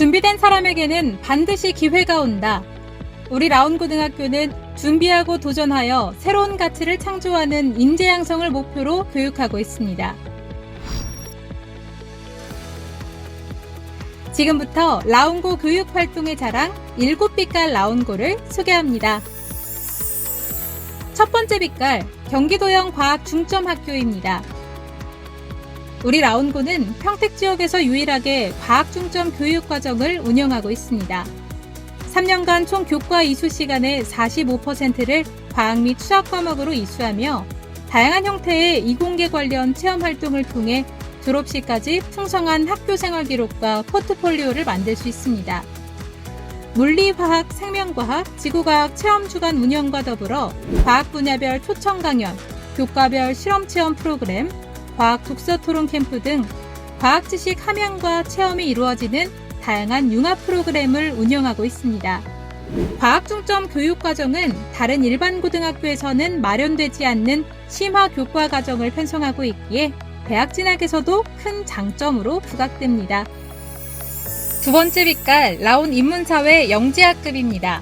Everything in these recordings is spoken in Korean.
준비된 사람에게는 반드시 기회가 온다. 우리 라운고등학교는 준비하고 도전하여 새로운 가치를 창조하는 인재 양성을 목표로 교육하고 있습니다. 지금부터 라운고 교육 활동의 자랑 7빛깔 라운고를 소개합니다. 첫 번째 빛깔 경기도형 과학 중점 학교입니다. 우리 라운고는 평택 지역에서 유일하게 과학 중점 교육 과정을 운영하고 있습니다. 3년간 총 교과 이수 시간의 45%를 과학 및 수학 과목으로 이수하며 다양한 형태의 이공계 관련 체험 활동을 통해 졸업시까지 풍성한 학교 생활 기록과 포트폴리오를 만들 수 있습니다. 물리 화학, 생명과학, 지구과학 체험 주간 운영과 더불어 과학 분야별 초청 강연, 교과별 실험 체험 프로그램, 과학 독서 토론 캠프 등 과학 지식 함양과 체험이 이루어지는 다양한 융합 프로그램을 운영하고 있습니다. 과학 중점 교육 과정은 다른 일반 고등학교에서는 마련되지 않는 심화 교과 과정을 편성하고 있기에 대학 진학에서도 큰 장점으로 부각됩니다. 두 번째 빛깔 라온 인문사회 영재학급입니다.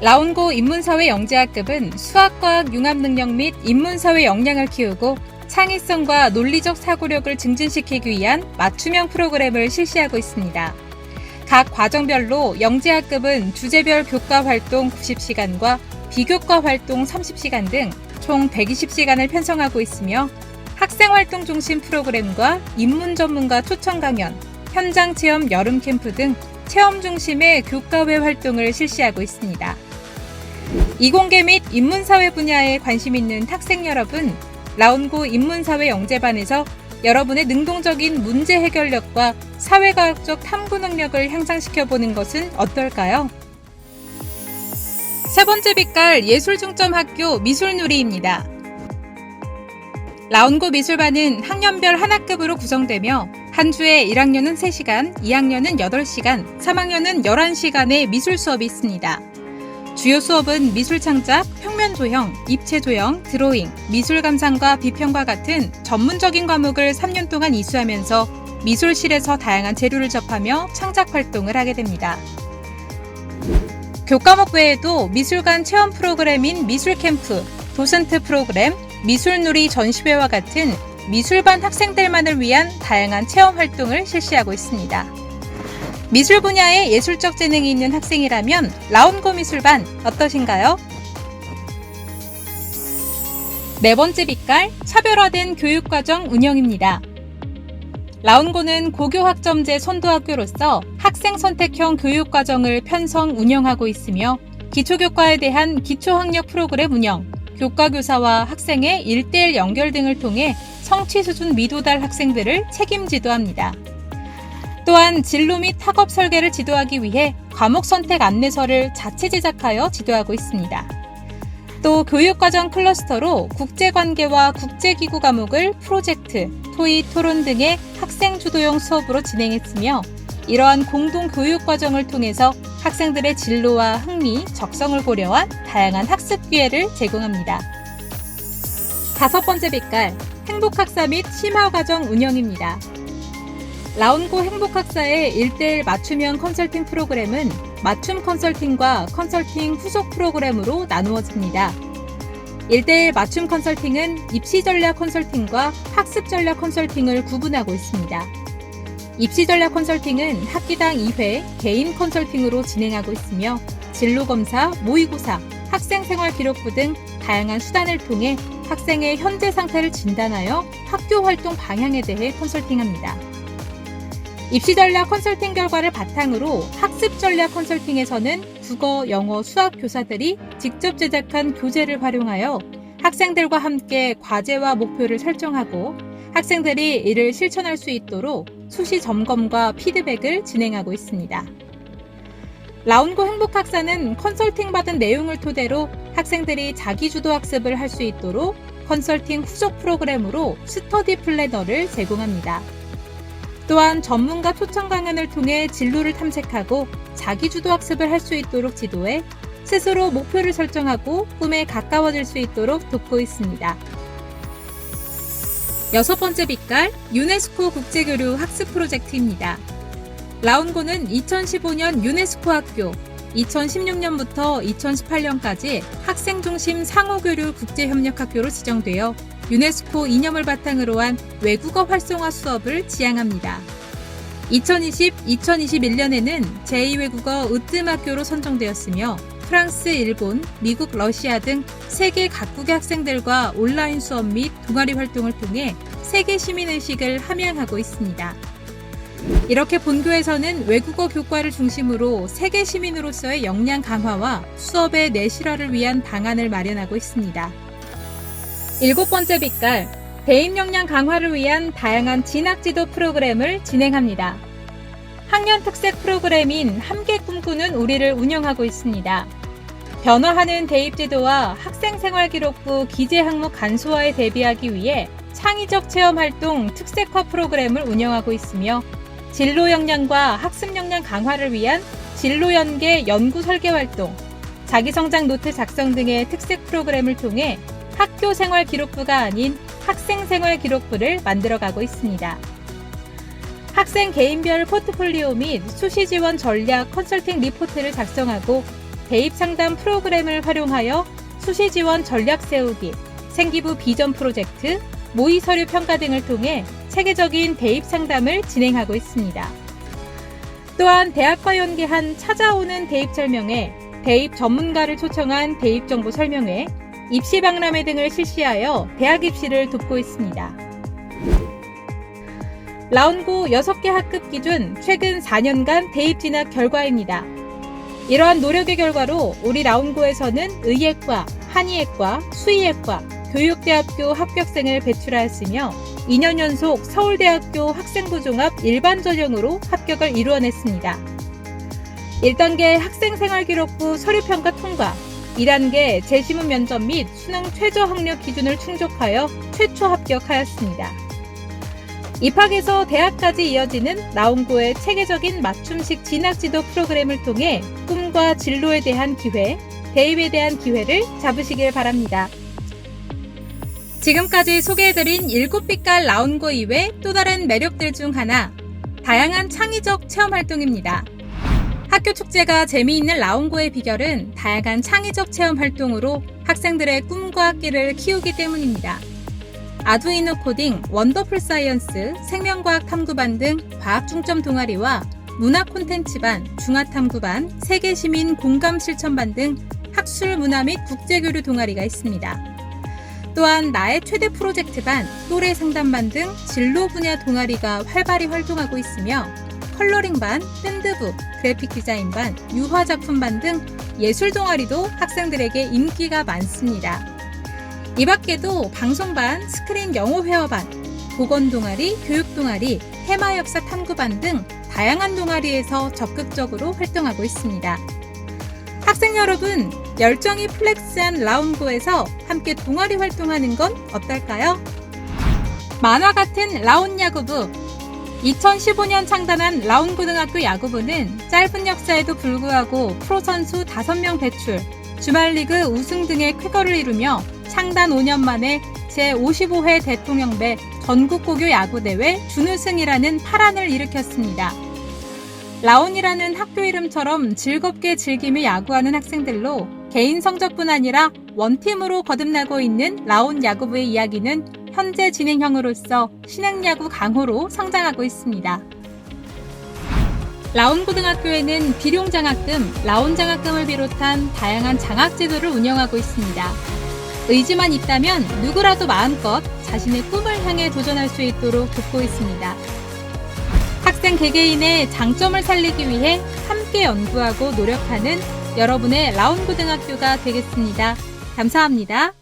라온고 인문사회 영재학급은 수학과학 융합 능력 및 인문사회 역량을 키우고 창의성과 논리적 사고력을 증진시키기 위한 맞춤형 프로그램을 실시하고 있습니다. 각 과정별로 영재학급은 주제별 교과 활동 90시간과 비교과 활동 30시간 등 총 120시간을 편성하고 있으며 학생 활동 중심 프로그램과 입문 전문가 초청 강연, 현장 체험 여름 캠프 등 체험 중심의 교과외 활동을 실시하고 있습니다. 이공계 및 인문사회 분야에 관심 있는 학생 여러분, 라운고 인문사회 영재반에서 여러분의 능동적인 문제 해결력과 사회과학적 탐구 능력을 향상시켜 보는 것은 어떨까요? 세 번째 빛깔 예술중점학교 미술누리입니다. 라운고 미술반은 학년별 한 학급으로 구성되며 한 주에 1학년은 3시간, 2학년은 8시간, 3학년은 11시간의 미술 수업이 있습니다. 주요 수업은 미술 창작, 평면 조형, 입체 조형, 드로잉, 미술 감상과 비평과 같은 전문적인 과목을 3년 동안 이수하면서 미술실에서 다양한 재료를 접하며 창작 활동을 하게 됩니다. 교과목 외에도 미술관 체험 프로그램인 미술 캠프, 도슨트 프로그램, 미술놀이 전시회와 같은 미술반 학생들만을 위한 다양한 체험 활동을 실시하고 있습니다. 미술 분야에 예술적 재능이 있는 학생이라면 라운고 미술반 어떠신가요? 네 번째 빛깔 차별화된 교육과정 운영입니다. 라운고는 고교학점제 선도학교로서 학생 선택형 교육과정을 편성 운영하고 있으며 기초교과에 대한 기초학력 프로그램 운영, 교과교사와 학생의 1대1 연결 등을 통해 성취 수준 미도달 학생들을 책임 지도 합니다. 또한 진로 및 학업 설계를 지도하기 위해 과목 선택 안내서를 자체 제작하여 지도하고 있습니다. 또 교육과정 클러스터로 국제관계와 국제기구 과목을 프로젝트, 토의, 토론 등의 학생 주도형 수업으로 진행했으며 이러한 공동 교육 과정을 통해서 학생들의 진로와 흥미, 적성을 고려한 다양한 학습 기회를 제공합니다. 다섯 번째 빛깔, 행복학사 및 심화과정 운영입니다. 라운고 행복학사의 1대1 맞춤형 컨설팅 프로그램은 맞춤 컨설팅과 컨설팅 후속 프로그램으로 나누어집니다. 1대1 맞춤 컨설팅은 입시 전략 컨설팅과 학습 전략 컨설팅을 구분하고 있습니다. 입시 전략 컨설팅은 학기당 2회 개인 컨설팅으로 진행하고 있으며 진로 검사, 모의고사, 학생 생활 기록부 등 다양한 수단을 통해 학생의 현재 상태를 진단하여 학교 활동 방향에 대해 컨설팅합니다. 입시 전략 컨설팅 결과를 바탕으로 학습 전략 컨설팅에서는 국어, 영어, 수학 교사들이 직접 제작한 교재를 활용하여 학생들과 함께 과제와 목표를 설정하고 학생들이 이를 실천할 수 있도록 수시 점검과 피드백을 진행하고 있습니다. 라운고 행복학사는 컨설팅 받은 내용을 토대로 학생들이 자기주도 학습을 할 수 있도록 컨설팅 후속 프로그램으로 스터디 플래너를 제공합니다. 또한 전문가 초청 강연을 통해 진로를 탐색하고 자기주도 학습을 할 수 있도록 지도해 스스로 목표를 설정하고 꿈에 가까워질 수 있도록 돕고 있습니다. 여섯 번째 빛깔 유네스코 국제교류 학습 프로젝트입니다. 라운고는 2015년 유네스코 학교, 2016년부터 2018년까지 학생 중심 상호교류 국제협력학교로 지정되어 유네스코 이념을 바탕으로 한 외국어 활성화 수업을 지향합니다. 2020-2021년에는 제2외국어 으뜸학교로 선정되었으며 프랑스, 일본, 미국, 러시아 등 세계 각국의 학생들과 온라인 수업 및 동아리 활동을 통해 세계 시민의식을 함양하고 있습니다. 이렇게 본교에서는 외국어 교과를 중심으로 세계 시민으로서의 역량 강화와 수업의 내실화를 위한 방안을 마련하고 있습니다. 일곱 번째 빛깔, 대입 역량 강화를 위한 다양한 진학 지도 프로그램을 진행합니다. 학년 특색 프로그램인 함께 꿈꾸는 우리를 운영하고 있습니다. 변화하는 대입 제도와 학생 생활 기록부 기재 항목 간소화에 대비하기 위해 창의적 체험 활동 특색화 프로그램을 운영하고 있으며 진로 역량과 학습 역량 강화를 위한 진로 연계 연구 설계 활동, 자기 성장 노트 작성 등의 특색 프로그램을 통해 학교 생활 기록부가 아닌 학생 생활 기록부를 만들어가고 있습니다. 학생 개인별 포트폴리오 및 수시 지원 전략 컨설팅 리포트를 작성하고 대입 상담 프로그램을 활용하여 수시 지원 전략 세우기, 생기부 비전 프로젝트, 모의 서류 평가 등을 통해 체계적인 대입 상담을 진행하고 있습니다. 또한 대학과 연계한 찾아오는 대입 설명회, 대입 전문가를 초청한 대입 정보 설명회, 입시 박람회 등을 실시하여 대학 입시를 돕고 있습니다. 라운고 6개 학급 기준 최근 4년간 대입 진학 결과입니다. 이러한 노력의 결과로 우리 라운고에서는 의예과, 한의예과, 수의예과, 교육대학교 합격생을 배출하였으며 2년 연속 서울대학교 학생부 종합 일반 전형으로 합격을 이루어냈습니다. 1단계 학생생활기록부 서류평가 통과, 2단계 재시문 면접 및 수능 최저 학력 기준을 충족하여 최초 합격하였습니다. 입학에서 대학까지 이어지는 나온고의 체계적인 맞춤식 진학지도 프로그램을 통해 꿈과 진로에 대한 기회, 대입에 대한 기회를 잡으시길 바랍니다. 지금까지 소개해드린 7빛깔 라운고 이외 또 다른 매력들 중 하나, 다양한 창의적 체험 활동입니다. 학교 축제가 재미있는 라운고의 비결은 다양한 창의적 체험 활동으로 학생들의 꿈과 끼를 키우기 때문입니다. 아두이노 코딩, 원더풀 사이언스, 생명과학 탐구반 등 과학 중점 동아리와 문화 콘텐츠반, 중화탐구반, 세계시민 공감 실천반 등 학술 문화 및 국제교류 동아리가 있습니다. 또한 나의 최대 프로젝트반, 또래 상담반 등 진로 분야 동아리가 활발히 활동하고 있으며 컬러링반, 밴드부, 그래픽 디자인 반, 유화 작품 반 등 예술 동아리도 학생들에게 인기가 많습니다. 이 밖에도 방송반, 스크린 영어 회화반, 보건 동아리, 교육 동아리, 해마 역사 탐구반 등 다양한 동아리에서 적극적으로 활동하고 있습니다. 학생 여러분, 열정이 플렉스한 라운고에서 함께 동아리 활동하는 건 어떨까요? 만화 같은 라운 야구부 2015년 창단한 라운고등학교 야구부는 짧은 역사에도 불구하고 프로 선수 5명 배출, 주말리그 우승 등의 쾌거를 이루며 창단 5년 만에 제55회 대통령배 전국고교 야구대회 준우승이라는 파란을 일으켰습니다. 라온이라는 학교 이름처럼 즐겁게 즐기며 야구하는 학생들로 개인 성적뿐 아니라 원팀으로 거듭나고 있는 라온 야구부의 이야기는 현재 진행형으로서 신흥야구 강호로 성장하고 있습니다. 라온고등학교에는 비룡장학금, 라온장학금을 비롯한 다양한 장학제도를 운영하고 있습니다. 의지만 있다면 누구라도 마음껏 자신의 꿈을 향해 도전할 수 있도록 돕고 있습니다. 학생 개개인의 장점을 살리기 위해 함께 연구하고 노력하는 여러분의 라운고등학교가 되겠습니다. 감사합니다.